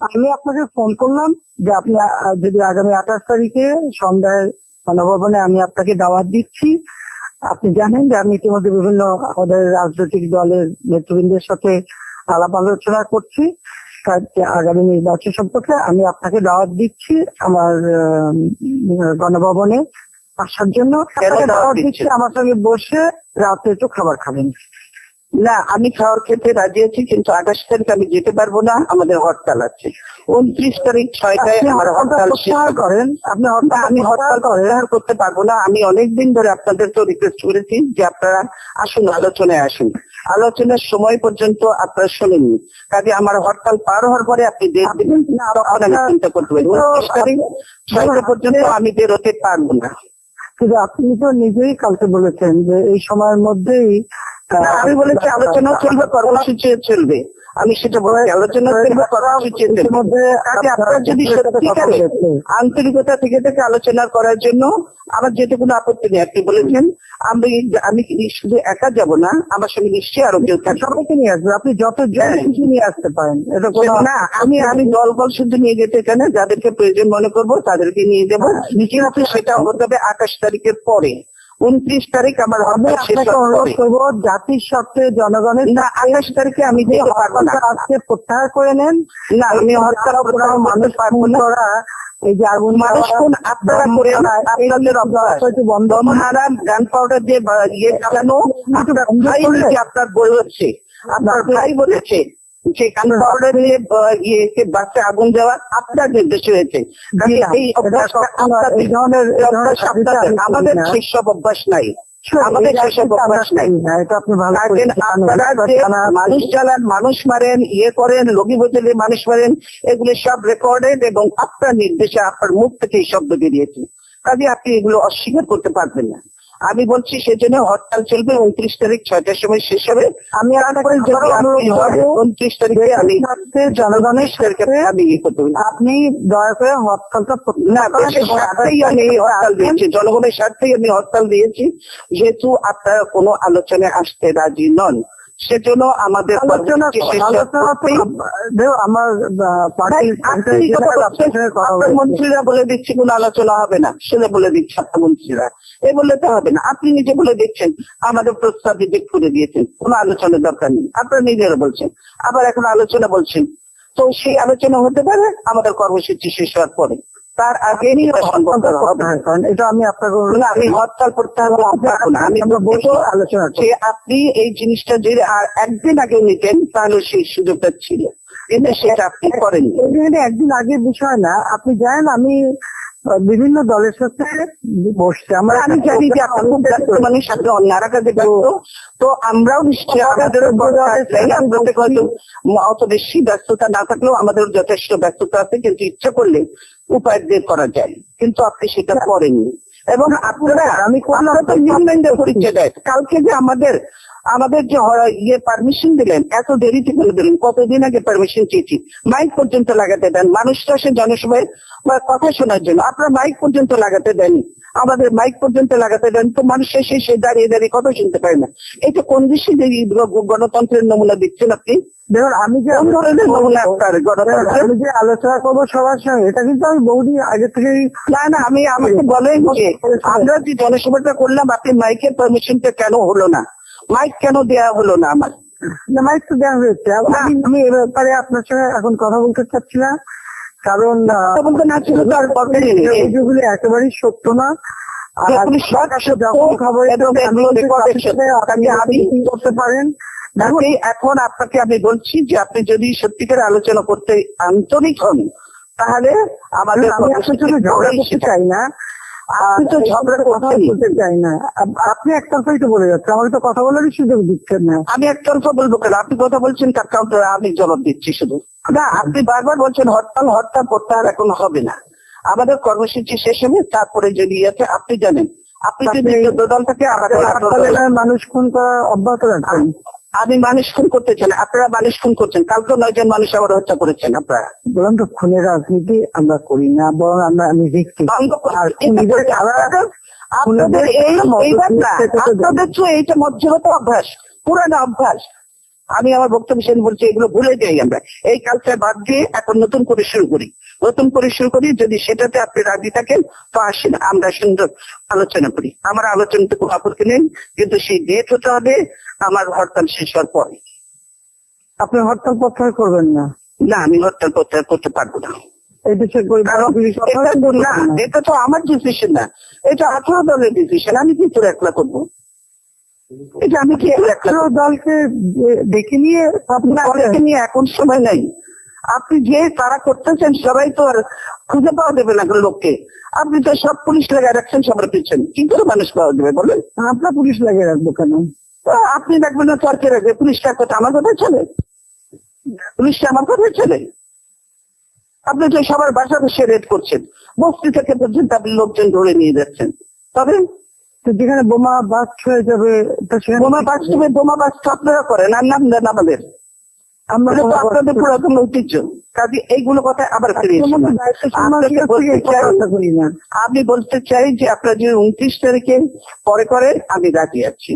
আমি আপনাকে ফোন করলাম যে আপনি যদি আগামী আঠাশ তারিখে সন্ধ্যায় গণভবনে আমি আপনাকে দাওয়াত দিচ্ছি। আপনি জানেন যে আমি ইতিমধ্যে বিভিন্ন আমাদের রাজনৈতিক দলের নেতৃবৃন্দের সাথে আলাপ আলোচনা করছি। আগামী নির্বাচন সম্পর্কে আমি আপনাকে দাওয়াত দিচ্ছি আমার গণভবনে আসার জন্য। আমার সঙ্গে বসে রাতে একটু খাবার খাবেন। না আমি খাওয়ার খেতে রাজি আছি কিন্তু আঠাশ তারিখ আমি যেতে পারব না আমাদের হরতাল আছে। উনত্রিশ তারিখ ছয়টায় আমার হরতাল করেন? আপনি হরতাল আমি হরতাল প্রত্যাহার করতে পারব না। আমি অনেকদিন ধরে আপনাদেরকেও রিকোয়েস্ট করেছি যে আপনারা আসুন আলোচনায় আসুন। আলোচনার সময় পর্যন্ত আপনারা শোনেননি। কাজে আমার হরতাল পার হওয়ার পরে আপনি দিবেন তখন আমি চিন্তা করতে পারি। উনত্রিশ তারিখ ছয়টা পর্যন্ত আমি বেরোতে পারব না। কিন্তু আপনি তো নিজেই কালকে বলেছেন যে এই সময়ের মধ্যেই আমি বলেছি আলোচনা চলবে কর্মসূচি চলবে। আমি সেটা বলেছি আলোচনা চলবে কর্মসূচি কাজে আপনারা যদি সত্যিকারে আন্তরিকতা থেকে থেকে আলোচনা করার জন্য আমার যেতে কোনো আপত্তি নেই। আপনি বলেছেন আমি আমি শুধু একা যাব না আমার সঙ্গে নিশ্চয়ই আরও কেউ থাকবে। সবাইকে নিয়ে আসবে আপনি যত জন হ্যাঁ। নিয়ে আসতে পারেন এটা না আমি আমি দল বল শুধু নিয়ে যেতে চাই না যাদেরকে প্রয়োজন মনে করব তাদেরকে নিয়ে যাব। কিন্তু সেটা হতে হবে আঠাশ তারিখের পরে। উনত্রিশ তারিখ আমার হবে হরতাল আপনাকে অনুরোধ করব জাতির স্বার্থে জনগণের না আঠাশ তারিখে আমি যে আজকে প্রত্যাহার করে নেন না আমি হরতাল মানুষ করা এই যে আগুন মানুষ দেওয়া, আপনারা করে মারা, আপনাদের বন্ধ দম গান পাউডার দিয়ে ইয়ে চালানো আপনার ভাই আপনার বলেছে আপনার ভাই বলেছে যে গান পাউডার দিয়ে ইয়েকে বাসে আগুন দেওয়া আপনার নির্দেশ হয়েছে। এই ধরনের আমাদের অভ্যাস নাই। আমাদের সেসব অভ্যাস নাই। আপনারা আছে। মানুষ চালান মানুষ মারেন ইয়ে করেন লগি বোতলে মানুষ মারেন এগুলো সব রেকর্ডেড এবং আপনার নির্দেশে আপনার মুখ থেকে এই শব্দ বেরিয়েছে। কাজে আপনি এগুলো অস্বীকার করতে পারবেন না। আমি বলছি সেজন্য হরতাল চলবে উনত্রিশ তারিখ ছয়টার সময় শেষ হবে। আমি উনত্রিশ তারিখে আমি জনগণের আমি ইয়ে করতে আপনি দয়া করে হরতালটা জনগণের স্বার্থেই আমি হরতাল দিয়েছি যেহেতু আপনারা কোনো আলোচনায় আসতে রাজি নন। সেজন্য আমাদের আলোচনা আমার মন্ত্রীরা বলে দিচ্ছি কোনো আলোচনা হবে না। শুনে বলে দিচ্ছে আপনার মন্ত্রীরা। এ বললে তো হবে না। আপনি নিজে বলে দিচ্ছেন আমাদের প্রস্তাব রিজেক্ট করে দিয়েছেন। কোনো আলোচনার দরকার নেই। আপনারা নিজেরা বলছেন। আবার এখন আলোচনা বলছেন। তো সেই আলোচনা হতে পারে আমাদের কর্মসূচি শেষ হওয়ার পরে। তার আগে হ্যাঁ, কারণ এটা আমি আপনাকে অনুরোধ না, আমি হরতাল প্রত্যাহার করতে হবে না আমি আমরা বসে আলোচনা। যে আপনি এই জিনিসটা যদি আর একদিন আগে নিতেন তাহলে সেই সুযোগটা ছিল। কিন্তু সেটা আপনি করেন একদিন আগের বিষয় না আপনি জানেন আমি বিভিন্ন দলের সাথে বসছি। আমরা আমি জানি যে আপনি খুব ব্যস্ত মানুষ আপনি অন্যারা কাজে ব্যস্ত তো আমরাও নিশ্চয়ই আমাদের হয়তো অত বেশি ব্যস্ততা না থাকলেও আমাদের যথেষ্ট ব্যস্ততা আছে কিন্তু ইচ্ছা করলে উপায় বের করা যায়। কিন্তু আপনি সেটা করেননি। এবং আপনারা আমি পরিচয় দেয় কালকে যে আমাদের আমাদের যে ইয়ে পারমিশন দিলেন এত দেরিতে করে দিলেন কতদিন আগে পারমিশন চেয়েছি? মাইক পর্যন্ত লাগাতে দেন মানুষরা সে জনসভায় কথা শোনার জন্য। আপনারা মাইক পর্যন্ত লাগাতে দেন আমাদের মাইক পর্যন্ত লাগাতে দেন তো মানুষ এসে সে দাঁড়িয়ে দাঁড়িয়ে কথা শুনতে পারে না। এটা কোন দেশে যে গণতন্ত্রের নমুনা দিচ্ছেন আপনি? দেখুন আমি যে আমি যে আলোচনা করব সবার সঙ্গে এটা কিন্তু আমি বহুদিন আগে থেকেই না না আমি আমাকে বলেন যে আমরা যে জনসভাটা করলাম আপনি মাইকের পারমিশনটা কেন হলো না? মাইক কেন দেয়া হলো না আমার? মাইক তো দেওয়া হয়েছে। আমি এ ব্যাপারে আপনার সঙ্গে এখন কথা বলতে চাচ্ছি না কারণ আহ, না ছিল অভিযোগগুলি একেবারেই সত্য না। করতে পারেন। এখন আপনাকে আমি বলছি যে আপনি যদি সত্যিকার আলোচনা করতে আন্তরিক হন তাহলে আমাদের ঝগড়া করতে চাই না। আপনি তো ঝগড়া কথা বলতে চাই না। আপনি একতরফাই তো বলে যাচ্ছেন আমাকে তো কথা বলারই সুযোগ দিচ্ছেন না। আমি একতরফা বলব কেন? আপনি কথা বলছেন তার কাউন্টার আমি জবাব দিচ্ছি শুধু। না আপনি বারবার বলছেন হরতাল হরতাল প্রত্যাহার এখন হবে না। আমাদের কর্মসূচি শেষ হবে তারপরে যদি আছে আপনি জানেন আপনি যদি দল থেকে আমাদের মানুষ খুন করা অব্যাহত রাখবেন আমি মানুষ খুন করতে চাই আপনারা মানুষ খুন করছেন। কালকে নয়জন মানুষ আবার হত্যা করেছেন আপনারা। বলুন তো খুনের রাজনীতি আমরা করি না বরং আমরা আমি দেখছি আপনাদের এই আপনাদের তো এইটা মধ্যগত অভ্যাস পুরানো অভ্যাস। আমি আমার বক্তব্য সেন বলছি এগুলো ভুলে যাই আমরা। এই কালচার বাদ দিয়ে এখন নতুন করে শুরু করি। নতুন করে শুরু করি যদি সেটাতে আপনি রাজি থাকেন তো আসেন আমরা সুন্দর আলোচনা করি। আমার আলোচনাতে কোনো আপত্তি নেই কিন্তু সেই ডেট হতে হবে আমার হরতাল শেষ হওয়ার পরে। আপনি হরতাল প্রত্যাহার করবেন না? না আমি হরতাল প্রত্যাহার করতে পারব না। এটা তো আমার ডিসিশন না। এটা আঠারো দলের ডিসিশন আমি কি করে একলা করব? এটা আমি কি একলা আঠারো দলকে ডেকে নিয়ে আপনি না, নিয়ে এখন সময় নাই। আপনি যে তারা করতেছেন সবাই তো আর খুঁজে পাওয়া যাবে না লোককে। আপনি তো সব পুলিশ লাগায় রাখছেন সবার পিছনে কি করে মানুষ পাওয়া যাবে বলেন? আপনার পুলিশ লাগিয়ে রাখব কেন? আপনি রাখবেন না তর্কে রাখবে। পুলিশটার কথা আমার কথা চলে। পুলিশটা আমার কথা চলে। আপনি তো সবার বাসা বসে রেড করছেন। বস্তি থেকে পর্যন্ত আপনি লোকজন ধরে নিয়ে যাচ্ছেন। তবে তো যেখানে বোমা বাস্ট হয়ে যাবে তো সেখানে বোমা বাস্তবে বোমা বাস্ত আপনারা করেন আর নাম দেন আমাদের। আমরা তো আপনাদের পুরাতন ঐতিহ্য কাজে এইগুলো কথা আবার ফিরে এসো না। দায়িত্ব সম্মান আপনাকে বলতে চাই আমি বলতে যে আপনারা যদি উনত্রিশ তারিখে পরে করেন আমি রাজি আছি।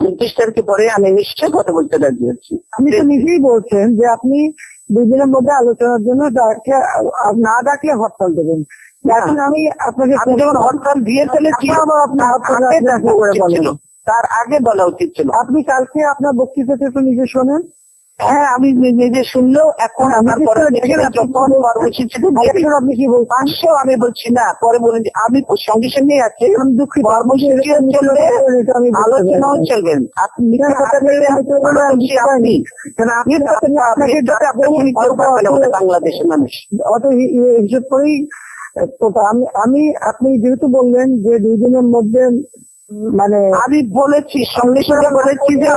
উনত্রিশ তারিখে পরে আমি নিশ্চয় কথা বলতে রাজি আছি। আপনি তো নিজেই বলছেন যে আপনি দুই দিনের মধ্যে আলোচনার জন্য না ডাকলে হরতাল দেবেন। এখন আমি আপনাকে যখন হরতাল দিয়ে ফেলেছি এখন। তার আগে বলা উচিত ছিল। আপনি কালকে আপনার বক্তৃতাটা একটু নিজে শোনেন। হ্যাঁ আমি নিজে শুনলেও এখন পরে করে দেখে আপনি কি বলছেন? পাঁচশো আমি বলছি না পরে বলেন আমি সঙ্গে সঙ্গে আছি। দুঃখিত। আলোচনাও চলবেন আপনি বাংলাদেশের মানুষ। অত হিসেব করেই তো আমি আমি আপনি যেহেতু বললেন যে দুই দিনের মধ্যে মানে আমি বলেছি সঙ্গে সঙ্গে বলেছি যে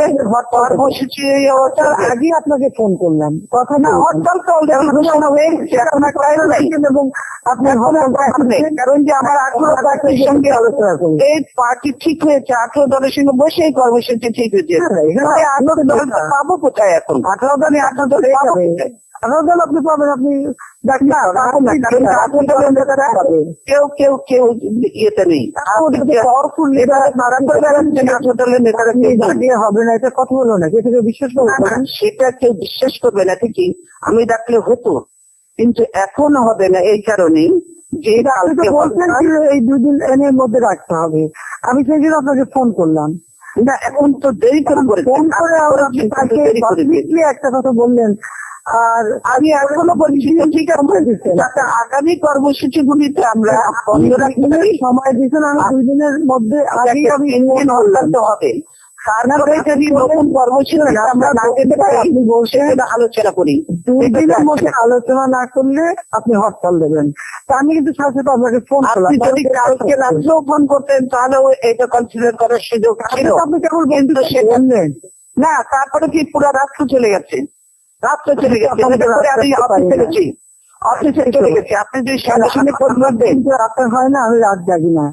কর্মসূচি এই অবস্থার আগে আপনাকে ফোন করলাম। কথা না হরতাল তো ঘোষণা হয়ে গেছে এখন এবং আপনি এখন আর টাইম নেই কারণ যে আমার আঠারো পার্টির সঙ্গে আলোচনা করি এই পার্টি ঠিক হয়েছে আঠারো দলের সঙ্গে বসে এই কর্মসূচি ঠিক হয়েছে। হ্যাঁ, তাই আঠারো দল পাবো কোথায় এখন? আঠারো দলে আঠারো দলে পাবো কোথায়? আপনি পাবেন আপনি কেউ কেউ কেউ ইয়েতে নেই হবে না এটা কথা না এটাকে বিশ্বাস করব সেটা কেউ বিশ্বাস করবে না ঠিকই আমি ডাকলে হতো কিন্তু এখন হবে না এই কারণেই যে বলছেন যে এই দুদিন এর মধ্যে রাখতে হবে আমি সেই জন্য আপনাকে ফোন করলাম না এখন তো দেরি করে ফোন একটা কথা বললেন আর আমি এখনও বলছি যাতে আগামী কর্মসূচি গুলিতে আমরা সময় দিচ্ছেন আমি দুই দিনের মধ্যে আগেই আমি ইঞ্জিন হবে। তারপরে যদি নতুন কর্মসূচি আমরা না যেতে পারি আপনি বলছেন আলোচনা করি। দুই দিনের মধ্যে আলোচনা না করলে আপনি হরতাল দেবেন। তা আমি কিন্তু সাথে সাথে আপনাকে ফোন করলাম। যদি কালকে রাত্রেও ফোন করতেন তাহলেও এটা কনসিডার করার সুযোগ ছিল। আপনি কেবল বন্ধু সেটা না তারপরে কি পুরো রাত্র চলে গেছে। রাত্রে চলে গেছে। আমি অফিসে গেছি অফিসে চলে গেছি। আপনি যদি সামনে সামনে ফোন করতেন। রাত্রে আপনার হয় না আমি রাত জাগি না।